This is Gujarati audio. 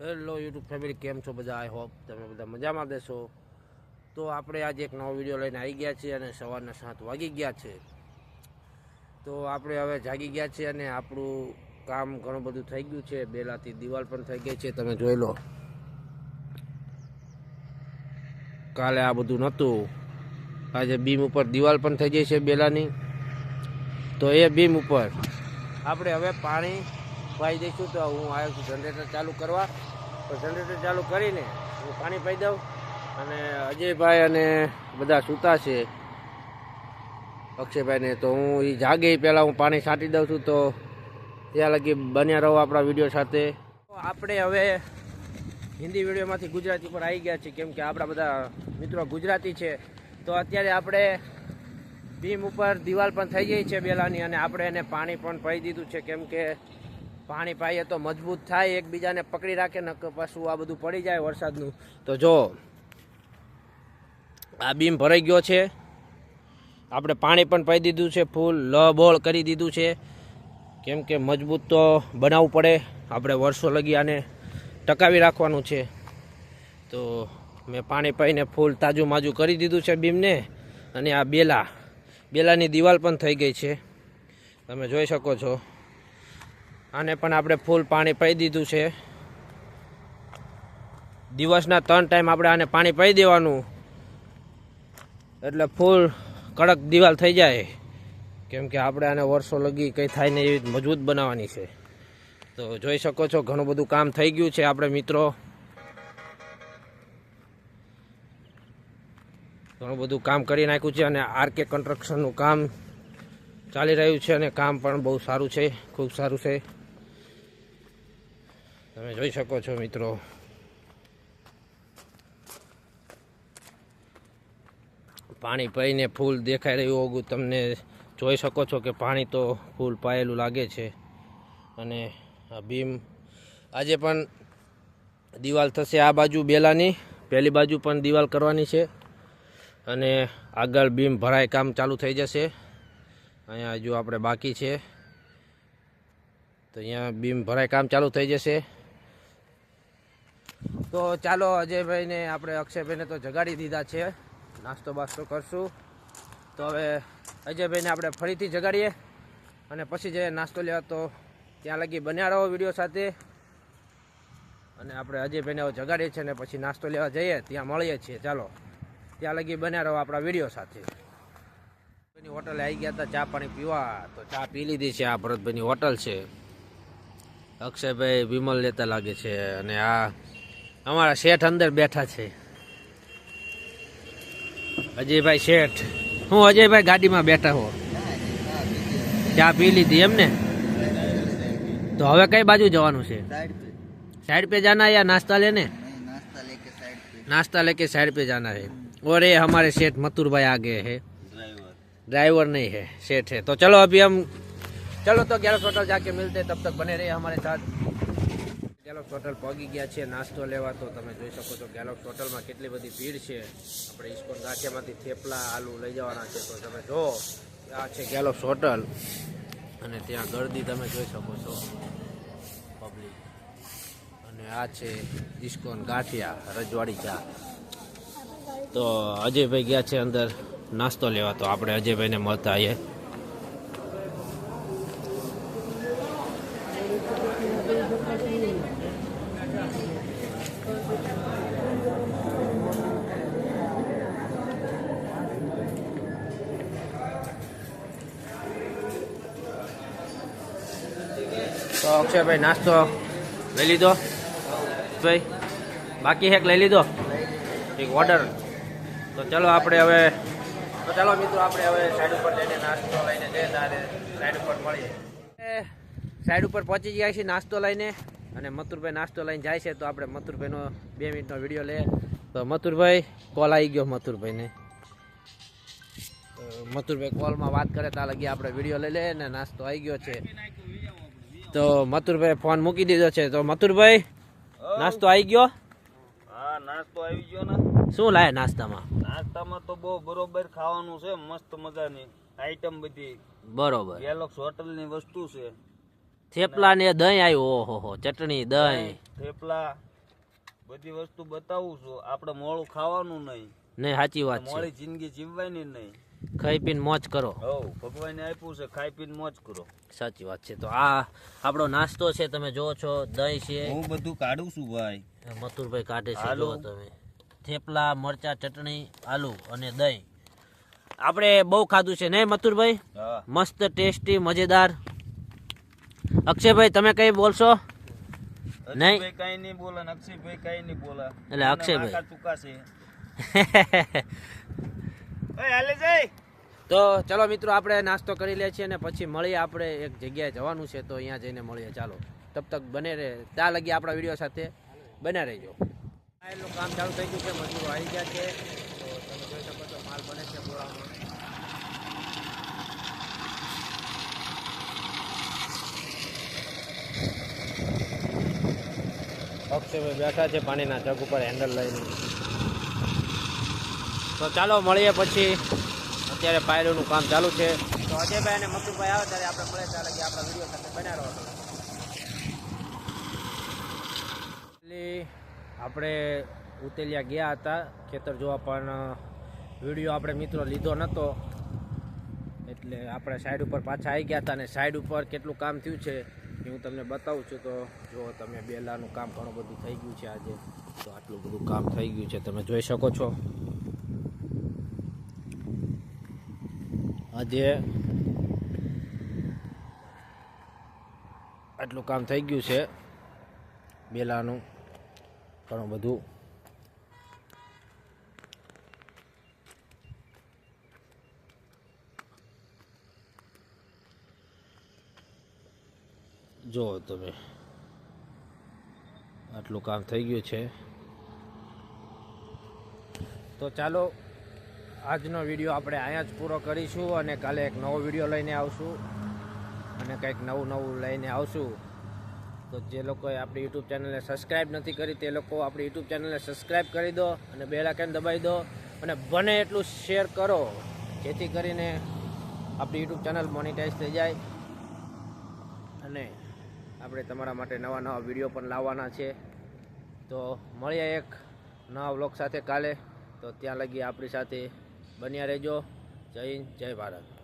હેલો યુટ્યુબ ફેમિલી, કેમ છો બધા? આઈ હોપ તમે બધા મજામાં દેશો. તો આપણે આજે એક નવો વીડિયો લઈને આવી ગયા છીએ અને સવારના સાત વાગી ગયા છે. તો આપણે હવે જાગી ગયા છીએ અને આપણું કામ ઘણું બધું થઈ ગયું છે. બેલાથી દિવાલ પણ થઈ ગઈ છે, તમે જોઈ લો. કાલે આ બધું નહોતું. આજે બીમ ઉપર દિવાલ પણ થઈ ગઈ છે બેલાની. તો એ બીમ ઉપર આપણે હવે પાણી પાઈ દઈશું તો હું આવ્યો છું જનરેટર ચાલુ કરવા. તો જનરેટર ચાલુ કરીને હું પાણી પાઈ દઉં અને અજયભાઈ અને બધા સૂતા છે. અક્ષયભાઈને તો હું એ જાગે પહેલાં હું પાણી છાંટી દઉં છું તો ત્યાં લગી બન્યા રહો આપણા વીડિયો સાથે. આપણે હવે હિન્દી વિડીયોમાંથી ગુજરાતી પર આવી ગયા છીએ કેમ કે આપણા બધા મિત્રો ગુજરાતી છે. તો અત્યારે આપણે બીમ ઉપર દિવાલ પણ થઈ ગઈ છે બેલાની અને આપણે એને પાણી પણ પાઈ દીધું છે કેમ કે પાણી પાઈએ તો મજબૂત થાય, એકબીજાને પકડી રાખે, ને પાછું આ બધું પડી જાય વરસાદનું. તો જો, આ બીમ ભરાઈ ગયો છે. આપણે પાણી પણ પાઈ દીધું છે, ફૂલ લબોળ કરી દીધું છે. કેમ કે મજબૂત તો બનાવવું પડે, આપણે વર્ષો લગી આને ટકાવી રાખવાનું છે. તો મેં પાણી પાઈને ફૂલ તાજું માજું કરી દીધું છે બીમને, અને આ બેલા, બેલાની દિવાલ પણ થઈ ગઈ છે. તમે જોઈ શકો છો. આને પણ આપણે ફૂલ પાણી પાઈ દીધું છે. દિવસના ત્રણ ટાઈમ આપણે આને પાણી પાઈ દેવાનું. એટલે ફૂલ કડક દિવાલ થઈ જાય. કેમ કે આપણે આને વર્ષો લગી કંઈ થાય ને એવી મજબૂત બનાવવાની છે. તો જોઈ શકો છો ઘણું બધું કામ થઈ ગયું છે આપણે મિત્રો. ઘણું બધું કામ કરી નાખ્યું છે અને આરકે કન્સ્ટ્રક્શનનું કામ ચાલી રહ્યું છે અને કામ પણ બહુ સારું છે, ખૂબ સારું છે. તમે જોઈ શકો છો મિત્રો પાણી પાઈને ફૂલ દેખાઈ રહ્યું હોગું તમને જોઈ શકો છો કે પાણી તો ફૂલ પાયેલું લાગે છે અને આ બીમ આજે પણ દિવાલ થશે આ બાજુ બેલાની પહેલી બાજુ પણ દિવાલ કરવાની છે અને આગળ બીમ ભરાય કામ ચાલુ થઈ જશે અહીંયા હજુ આપણે બાકી છે તો અહીંયા બીમ ભરાય કામ ચાલુ થઈ જશે તો ચાલો, અજયભાઈને આપણે અક્ષયભાઈને તો જગાડી દીધા છે. નાસ્તો બાસ્તો કરશું. તો હવે અજયભાઈને આપણે ફરીથી જગાડીએ અને પછી જઈએ નાસ્તો લેવા તો ત્યાં લગી બન્યા રહો વીડિયો સાથે. અને આપણે અજયભાઈને હવે જગાડીએ છીએ અને પછી નાસ્તો લેવા જઈએ, ત્યાં મળીએ છીએ. ચાલો, ત્યાં લગી બન્યા રહો આપણા વીડિયો સાથે. ભરતભાઈની હોટલે આવી ગયા હતા, ચા પાણી પીવા. તો ચા પી લીધી છે આ ભરતભાઈની હોટલ છે. અક્ષયભાઈ વિમલ લેતા લાગે છે અને આ અમારા શેઠ અંદર બેઠા છે અજયભાઈ શેઠ હું અજયભાઈ ગાડીમાં બેઠા હો ચા પી લીધી એમ ને તો હવે કઈ બાજુ જવાનું છે साइड पे साइड पे जाना है या नाश्ता लेने नहीं नाश्ता लेके साइड पे नाश्ता लेके साइड पे जाना है और ये हमारे सेठ मथुर भाई आ गए हैं ड्राइवर ड्राइवर नहीं है सेठ है तो चलो अभी हम चलो तो गैलक्स होटल जाके मिलते हैं, तब तक बने रहिए हमारे साथ ગેલોક્સ હોટલ પહોંચી ગયા છે, નાસ્તો લેવા તો તમે જોઈ શકો છો ગેલોક્સ હોટલમાં કેટલી બધી ભીડ છે. આપણે ઇસ્કોન ગાંઠિયામાંથી થેપલા, આલુ લઈ જવાના છે, તો તમે જો, આ છે ગેલોક્સ હોટલ અને ત્યાં ગરદી તમે જોઈ શકો છો પબ્લિક અને આ છે ઇસ્કોન ગાંઠિયા, રજવાડી ચા. તો અજયભાઈ ગયા છે અંદર, નાસ્તો લેવા, તો આપણે અજયભાઈને મળતા આવીએ. તો અક્ષયભાઈ, નાસ્તો લઈ લીધો. ભાઈ બાકી હેક લઈ લીધો. એક ઓર્ડર તો ચલો આપણે હવે, તો ચાલો મિત્રો, આપણે હવે સાઈડ ઉપર જઈને નાસ્તો લઈને જઈએ, તારે સાઈડ ઉપર મળીએ. સાઈડ ઉપર પહોંચી ગયા છીએ નાસ્તો લઈને અને મથુરભાઈ નાસ્તો લઈને જાય છે, તો આપણે મથુરભાઈનો બે મિનિટનો વીડિયો લઈએ. તો મથુરભાઈ કોલ આવી ગયો મથુરભાઈને. મથુરભાઈ કોલમાં વાત કરે ત્યાં લગી આપણે વીડિયો લઈ લઈએ ને નાસ્તો આવી ગયો છે. તો મથુરભાઈ ફોન મૂકી દીધો છે. તો મથુરભાઈ નાસ્તો આવી ગયો? હા નાસ્તો આવી ગયો ને. શું લાય નાસ્તામાં? નાસ્તામાં તો બહુ બરોબર ખાવાનું છે મસ્ત મજાની આઈટમ બધી. બરોબર. ગેલોક્સ હોટલની વસ્તુ છે. થેપલા ને દહીં આવ્યું. ઓહો હો ચટણી દહીં થેપલા બધી વસ્તુ બતાવું છું. આપણે મોડું ખાવાનું નહીં. નહીં સાચી વાત છે. મોડી જિંદગી જીવવાની નહીં. ખાઈ પીને મોજ કરો. ભગવાને આપ્યું છે ખાઈ પીને મોજ કરો. સાચી વાત છે. તો આ આપણો નાસ્તો છે તમે જો છો દહીં છે. હું બધું કાઢું છું ભાઈ. મથુરભાઈ કાઢે છે જો તમે. થેપલા મરચા ચટણી આલુ અને દહીં. આપણે બહુ ખાધું છે નહીં મથુરભાઈ? મસ્ત ટેસ્ટી મજેદાર. અક્ષયભાઈ તમે કઈ બોલશો? નહીં. કઈ કાંઈ નહીં બોલે અક્ષયભાઈ કઈ નહીં બોલે. એટલે અક્ષયભાઈ. ચૂકા છે. તો ચલો મિત્રો આપણે નાસ્તો કરી લે છીએ અને પછી મળીએ આપણે એક જગ્યાએ જવાનું છે તો અહીંયા જઈને મળીએ. ચાલો તબ તક બને રહે. ત્યાં લગી આપણા વીડિયો સાથે. બને રહેજો. એટલું કામ ચાલુ થઈ ગયું છે મજૂરો આવી ગયા છે. તો તમે જોઈ શકો છો માલ બને છે બોરામાં અક્ષયભાઈ બેઠા છે પાણીના જગ ઉપર હેન્ડલ લઈને. તો ચાલો મળીએ પછી. અત્યારે પાયરોનું કામ ચાલુ છે. તો અજયભાઈ અને મકુભાઈ આવે ત્યારે આપણે મળે ત્યારે કે આપણા વીડિયો સાથે બન્યા રહો આપણે ઉતેલિયા ગયા હતા. ખેતર જોવા પણ વીડિયો આપણે મિત્રો લીધો નહોતો એટલે આપણે સાઈડ ઉપર પાછા આવી ગયા હતા અને સાઈડ ઉપર કેટલું કામ થયું છે એ હું તમને બતાવું છું. તો જો તમે બેલાનું કામ ઘણું બધું થઈ ગયું છે આજે. તો આટલું બધું કામ થઈ ગયું છે. તમે જોઈ શકો છો. આજે આટલું કામ થઈ ગયું છે બેલાનું ઘણું બધું. જુઓ તમે, આટલું કામ થઈ ગયું છે. તો ચાલો આજનો વીડિયો આપણે અહીંયા જ પૂરો કરીશું અને કાલે એક નવો વીડિયો લઈને આવશું. અને કંઈક નવું નવું લઈને આવશું. તો જે લોકોએ આપણી યુટ્યુબ ચેનલને સબસ્ક્રાઈબ નથી કરી તે લોકો આપણી યુટ્યુબ ચેનલને સબસ્ક્રાઈબ કરી દો અને બે લાઇકન દબાવી દો અને બને એટલું શેર કરો જેથી કરીને આપણી યુટ્યુબ ચેનલ મોનિટાઈઝ થઈ જાય. અને આપણે તમારા માટે નવા નવા વીડિયો પણ લાવવાના છે. તો મળીએ એક નવા વ્લોગ સાથે કાલે. તો ત્યાં લગી આપણી સાથે બન્યા રહેજો. જય હિન્દ જય ભારત.